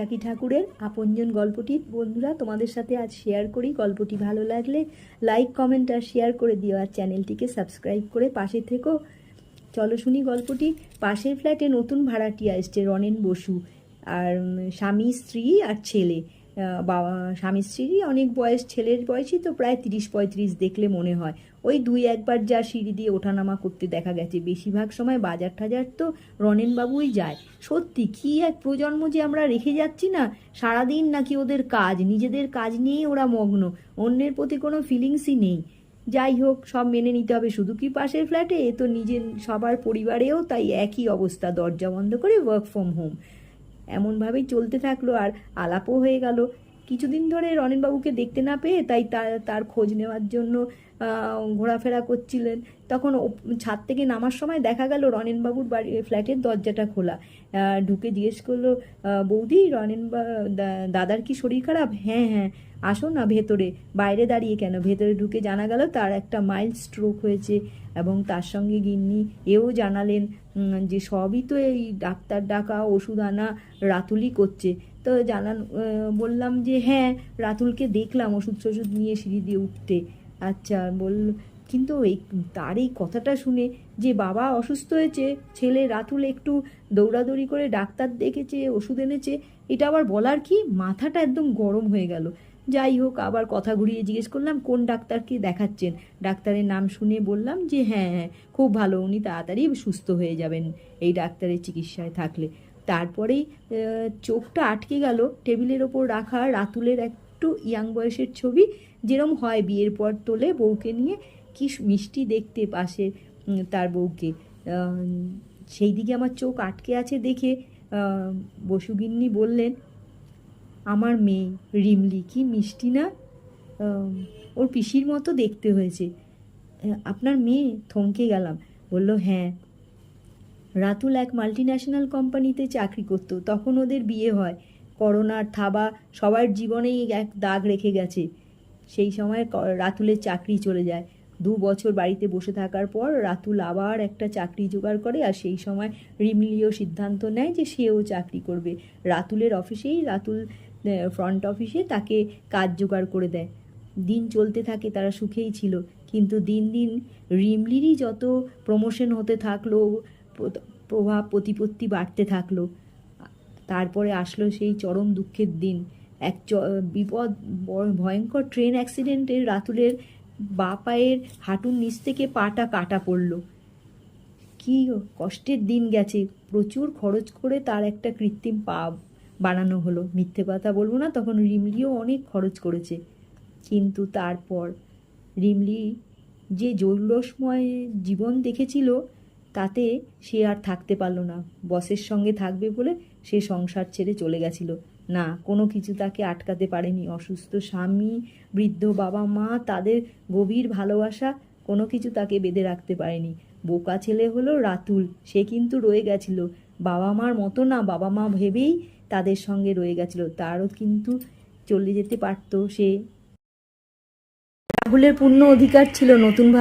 টাকি ঠাকুরের আপনজন গল্পটি। বন্ধুরা, তোমাদের সাথে আজ শেয়ার করি। গল্পটি ভালো লাগলে লাইক কমেন্ট আর শেয়ার করে দিও আর চ্যানেলটিকে সাবস্ক্রাইব করে পাশে থেকো। চলো শুনি গল্পটি। পাশের ফ্ল্যাটে নতুন ভাড়াটিয়া এসছে রনেন বসু, আর স্বামী, স্ত্রী আর ছেলে। বাবা, স্বামী স্ত্রী, অনেক বয়স, ছেলের বয়সই তো প্রায় তিরিশ পঁয়ত্রিশ দেখলে মনে হয়। ওই দুই একবার যা সিঁড়ি দিয়ে ওঠানামা করতে দেখা গেছে, বেশিরভাগ সময় বাজার টাজার তো রনেনবাবুই যায়। সত্যি, কি এক প্রজন্ম যে আমরা রেখে যাচ্ছি না, সারাদিন নাকি ওদের কাজ, নিজেদের কাজ নিয়েই ওরা মগ্ন, অন্যের প্রতি কোনো ফিলিংসই নেই। যাই হোক, সব মেনে নিতে হবে, শুধু কি পাশের ফ্ল্যাটে এ তো নিজের, সবার পরিবারেও তাই একই অবস্থা, দরজা বন্ধ করে ওয়ার্ক ফ্রম হোম এমনভাবেই চলতে থাকল আর আলাপও হয়ে গেল। কিছুদিন ধরে রনেনবাবুকে দেখতে না পেয়ে তাই তার খোঁজ নেওয়ার জন্য ঘোরাফেরা করছিলেন। তখন ছাদ থেকে নামার সময় দেখা গেল রনেনবাবুর বাড়ি, ফ্ল্যাটের দরজাটা খোলা। ঢুকে জিজ্ঞেস করল বৌদি, রনেন দাদার কি শরীর খারাপ? হ্যাঁ হ্যাঁ আসো না ভেতরে, বাইরে দাঁড়িয়ে কেন? ভেতরে ঢুকে জানা গেল তার একটা মাইল্ড স্ট্রোক হয়েছে এবং তার সঙ্গে গিন্নি এও জানালেন যে সবই তো এই ডাক্তার ডাকা, ওষুধ আনা, রাতুলই করছে। তো জানান বললাম যে হ্যাঁ রাতুলকে দেখলাম ওষুধ টষুধ নিয়ে সিঁড়ি দিয়ে উঠতে। আচ্ছা বল, কিন্তু এই তার এই কথাটা শুনে যে বাবা অসুস্থ হয়েছে, ছেলে রাতুল একটু দৌড়াদৌড়ি করে ডাক্তার দেখেছে, ওষুধ এনেছে, এটা আবার বলার কি? মাথাটা একদম গরম হয়ে গেল। যাই হোক, আবার কথা ঘুরিয়ে জিজ্ঞেস করলাম, কোন ডাক্তারকে দেখাচ্ছেন? ডাক্তারের নাম শুনে বললাম যে হ্যাঁ হ্যাঁ খুব ভালো, উনি তাড়াতাড়ি সুস্থ হয়ে যাবেন এই ডাক্তারের চিকিৎসায় থাকলে। তারপরেই চোখটা আটকে গেল, টেবিলের ওপর রাখা রাতুলের একটু ইয়াং বয়সের ছবি যেরম হয় বিয়ের পর তোলে বউকে নিয়ে, কি মিষ্টি দেখতে পাশে তার বউকে। সেই দিকে আমার চোখ আটকে আছে দেখে বসুগিন্নি বললেন, আমার মেয়ে, রিমলি, কি মিষ্টি না? ওর পিসির মতো দেখতে হয়েছে। আপনার মেয়ে, থমকে গেলাম। বলল হ্যাঁ। রাতুল এক মাল্টিন্যাশনাল কোম্পানিতে চাকরি করতো, তখন ওদের বিয়ে হয়। করোনার থাবা সবার জীবনেই এক দাগ রেখে গেছে। সেই সময় রাতুলের চাকরি চলে যায়। দু বছর বাড়িতে বসে থাকার পর রাতুল আবার একটা চাকরি জোগাড় করে আর সেই সময় রিমলিও সিদ্ধান্ত নেয় যে সেও চাকরি করবে। রাতুলের অফিসেই রাতুল ফ্রন্ট অফিসে তাকে কাজ জোগাড় করে দেয়। দিন চলতে থাকে, তারা সুখেই ছিল। কিন্তু দিন দিন রিমলিরই যত প্রমোশন হতে থাকল প্রভাব, প্রতিপত্তি বাড়তে থাকল। তারপরে আসলো সেই চরম দুঃখের দিন। এক চ- বিপদ ভয়ঙ্কর ট্রেন অ্যাক্সিডেন্টে রাতুলের বা পায়ের হাঁটুর নিচ থেকে পাটা কাটা পড়ল। কি কষ্টের দিন গেছে। প্রচুর খরচ করে তার একটা কৃত্রিম পা বানানো হলো। মিথ্যে কথা বলব না, তখন রিমলিও অনেক খরচ করেছে। কিন্তু তারপর রিমলি যে জৌলসময় জীবন দেখেছিল, তাতে সে আর থাকতে পারল না। বসের সঙ্গে থাকবে বলে সে সংসার ছেড়ে চলে গেছিল। না, কোনো কিছু তাকে আটকাতে পারেনি। অসুস্থ স্বামী, বৃদ্ধ বাবা মা, তাদের গভীর ভালোবাসা, কোনো কিছু তাকে বেঁধে রাখতে পারেনি। বোকা ছেলে হলো রাতুল, সে কিন্তু রয়ে গেছিল। বাবা মার মতো না, বাবা মা ভেবেই তাদের সঙ্গে রয়ে গেছিল। তারও কিন্তু চলে যেতে পারতো সে। রাহুলের পূর্ণ অধিকার ছিল নতুনভাবে